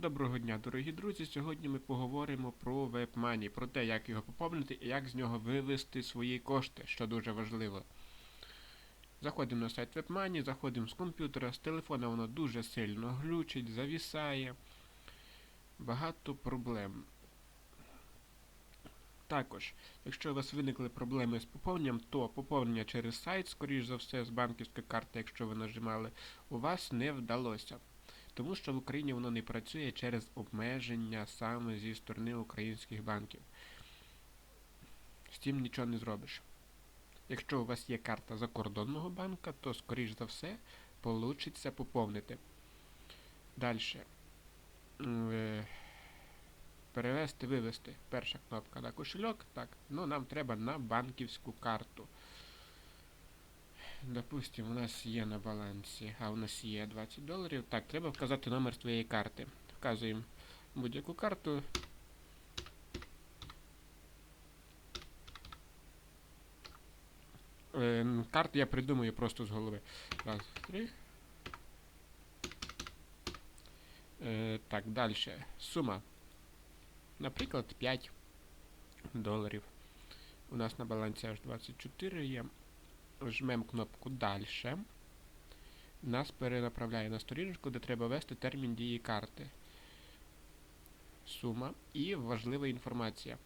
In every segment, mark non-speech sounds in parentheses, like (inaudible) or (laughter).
Доброго дня, дорогі друзі. Сьогодні ми поговоримо про WebMoney, про те, як його поповнити і як з нього вивести свої кошти, що дуже важливо. Заходимо на сайт WebMoney, заходимо з комп'ютера, з телефона воно дуже сильно глючить, завісає. Багато проблем. Також, якщо у вас виникли проблеми з поповненням, то поповнення через сайт, скоріш за все, з банківської карти, якщо ви нажимали, у вас не вдалося. Тому що в Україні воно не працює через обмеження саме зі сторони українських банків. З цим нічого не зробиш. Якщо у вас є карта закордонного банка, то, скоріш за все, получиться поповнити. Далі. Перевести, вивести. Перша кнопка на кошельок. Так, ну нам треба на банківську карту. Допустим, у нас є на балансі, а у нас є 20 доларів. Так, треба вказати номер твоєї карти. Вказуємо будь-яку карту. Е, карти я придумаю просто з голови. Раз, три. Е, так, далі. Сума. Наприклад, 5 доларів. У нас на балансі аж 24 є жмемо кнопку Дальше. Нас перенаправляє на сторіночку, де треба ввести термін дії карти. Сума і важлива інформація.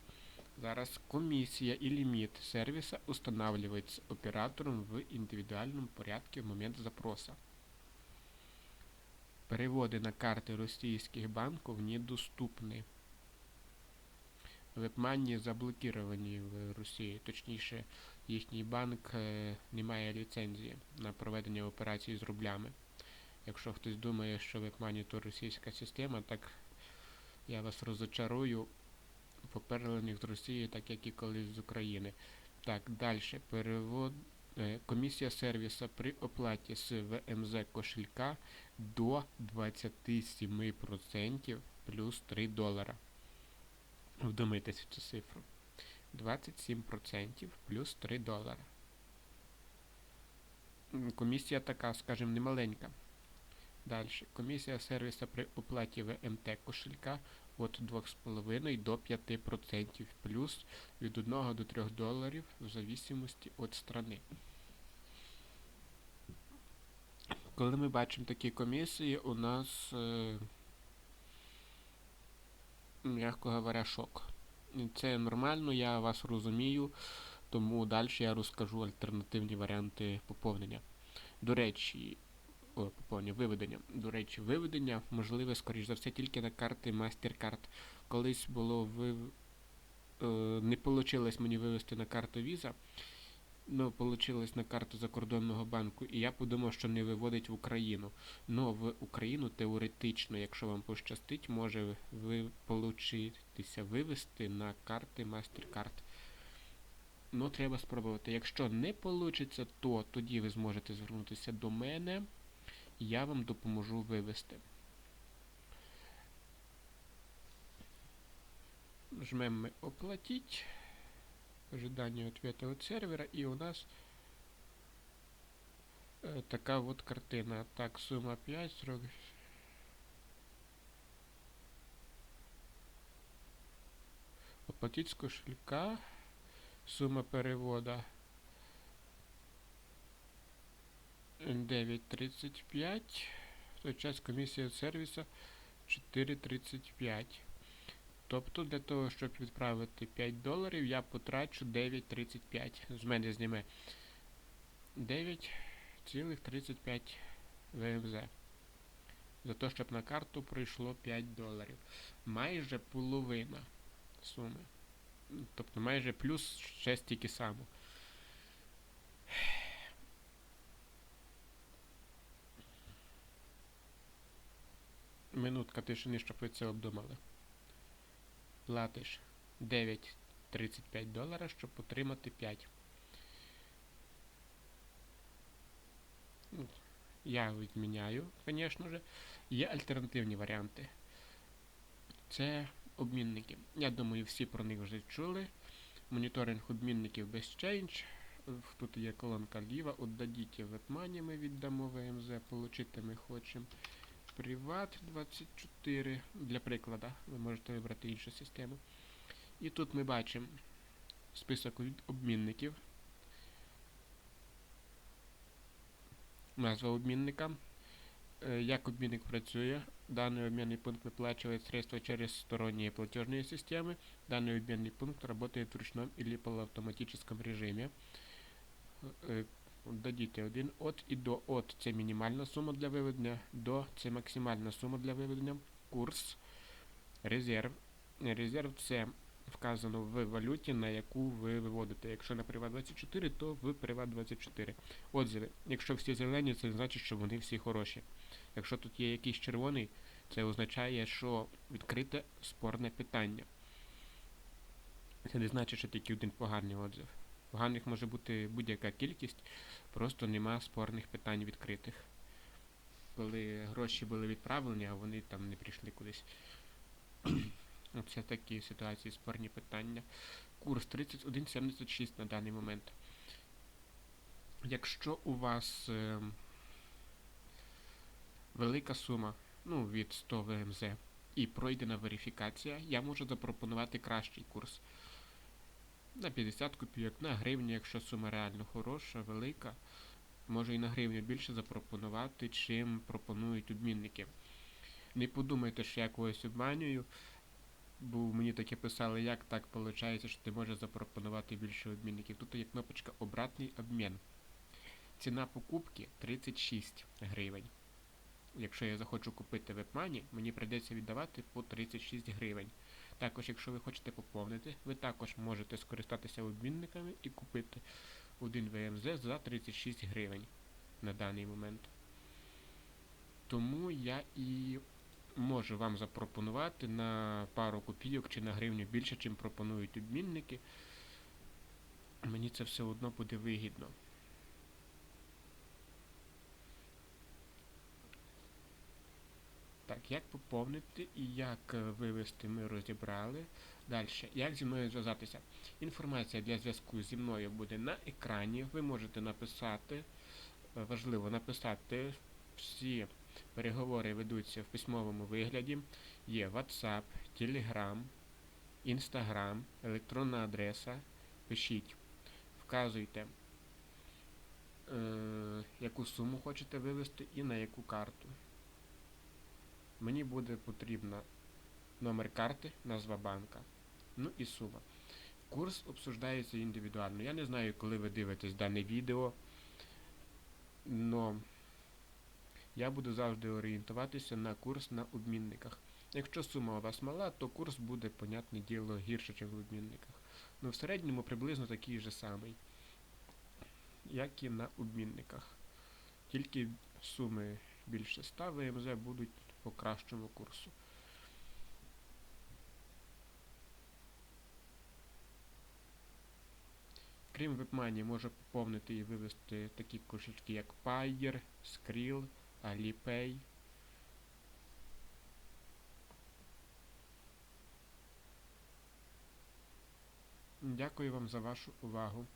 Зараз комісія і ліміт сервіса устанавливается оператором в індивідуальному порядку в момент запроса. Переводи на карти російських банків недоступні. Вебмані заблоковані в Росії, точніше, їхній банк е, не має ліцензії на проведення операцій з рублями. Якщо хтось думає, що WebMoney то російська система, так я вас розочарую. Поперли них з Росії, так як і колись з України. Так, далі. Перевод. е, Комісія сервіса при оплаті з ВМЗ кошелька до 27% плюс 3 долара. Вдумайтесь в цю цифру. 27% плюс 3 долара. Комісія така, скажімо, немаленька. Далі. Комісія сервіса при оплаті ВМТ кошелька від 2,5 до 5% плюс від 1 до 3 доларів в зависимості від страни. Коли ми бачимо такі комісії, у нас, е, м'яко говоря, шок. Це нормально, я вас розумію, тому далі я розкажу альтернативні варіанти поповнення. До речі, о, поповнення, виведення. До речі, виведення можливе, скоріш за все, тільки на карти MasterCard. Колись було вив... е, не вийшло мені вивести на карту Visa, ну, вийшло на карту закордонного банку, і я подумав, що не виводить в Україну. Ну, в Україну теоретично, якщо вам пощастить, може ви получитися вивести на карти MasterCard. Ну, треба спробувати. Якщо не вийде, то тоді ви зможете звернутися до мене, я вам допоможу вивести. Жмем ми Ожидание ответа от сервера, і у нас е, така от картина. Так, сума 5, срок. Оплатить з кошелька. Сума перевода 9.35. В той час комісія сервіса 4.35. Тобто для того, щоб відправити 5 доларів, я потрачу 9.35. З мене зніме 9,35 ВМЗ. За те, щоб на карту прийшло 5 доларів. Майже половина суми. Тобто майже плюс ще стільки само. Минутка тишини, щоб ви це обдумали. Платиш 9,35 долара, щоб отримати 5. Ну, Я відміняю, звісно ж. Є альтернативні варіанти. Це обмінники. Я думаю, всі про них вже чули. Моніторинг обмінників без change. Тут є колонка ліва. Отдадіть в WebMoney, ми віддамо ВМЗ, получити ми хочемо. Privat 24. Для прикладу, ви можете вибрати іншу систему. І тут ми бачимо список від- обмінників. Назва обмінника. Е, Як обмінник працює? Даний обмінний пункт виплачивает средства через сторонние платежные системы. Данный обменный пункт работает в ручном или полуавтоматическом режиме. Дадіть один от і до от це мінімальна сума для виведення, до це максимальна сума для виведення, курс, резерв. Резерв це вказано в валюті, на яку ви виводите. Якщо на Privat 24, то в Privat 24. Отзиви. Якщо всі зелені, це значить, що вони всі хороші. Якщо тут є якийсь червоний, це означає, що відкрите спорне питання. Це не значить, що тільки один поганий отзив. Поганих може бути будь-яка кількість, просто нема спорних питань відкритих. Коли гроші були відправлені, а вони там не прийшли кудись. (clears throat) Оце такі ситуації, спорні питання. Курс 31,76 на даний момент. Якщо у вас е, велика сума, ну, від 100 ВМЗ, і пройдена верифікація, я можу запропонувати кращий курс. На 50 копійок, на гривню, якщо сума реально хороша, велика, можу і на гривню більше запропонувати, чим пропонують обмінники. Не подумайте, що я когось обманюю, бо мені таке писали, як так виходить, що ти можеш запропонувати більше обмінників. Тут є кнопочка Обратний обмін. Ціна покупки 36 гривень. Якщо я захочу купити в WebMoney, мені прийдеться віддавати по 36 гривень. Також, якщо ви хочете поповнити, ви також можете скористатися обмінниками і купити один ВМЗ за 36 гривень на даний момент. Тому я і можу вам запропонувати на пару копійок чи на гривню більше, чим пропонують обмінники. Мені це все одно буде вигідно. Так, як поповнити і як е, вивести ми розібрали. Далі, як зі мною зв'язатися? Інформація для зв'язку зі мною буде на екрані. Ви можете написати, е, важливо написати, всі переговори ведуться в письмовому вигляді. Є WhatsApp, Telegram, Instagram, електронна адреса. Пишіть, вказуйте, е, яку суму хочете вивести і на яку карту. Мені буде потрібна номер карти, назва банка, ну і сума. Курс обсуждається індивідуально. Я не знаю, коли ви дивитесь дане відео, але я буду завжди орієнтуватися на курс на обмінниках. Якщо сума у вас мала, то курс буде, понятне діло, гірше, ніж в обмінниках. Ну, в середньому приблизно такий же самий, як і на обмінниках. Тільки суми більше 100 ВМЗ будуть по кращому курсу. Крім WebMoney, може поповнити і вивести такі кошечки, як Payer, Skrill, Alipay. Дякую вам за вашу увагу.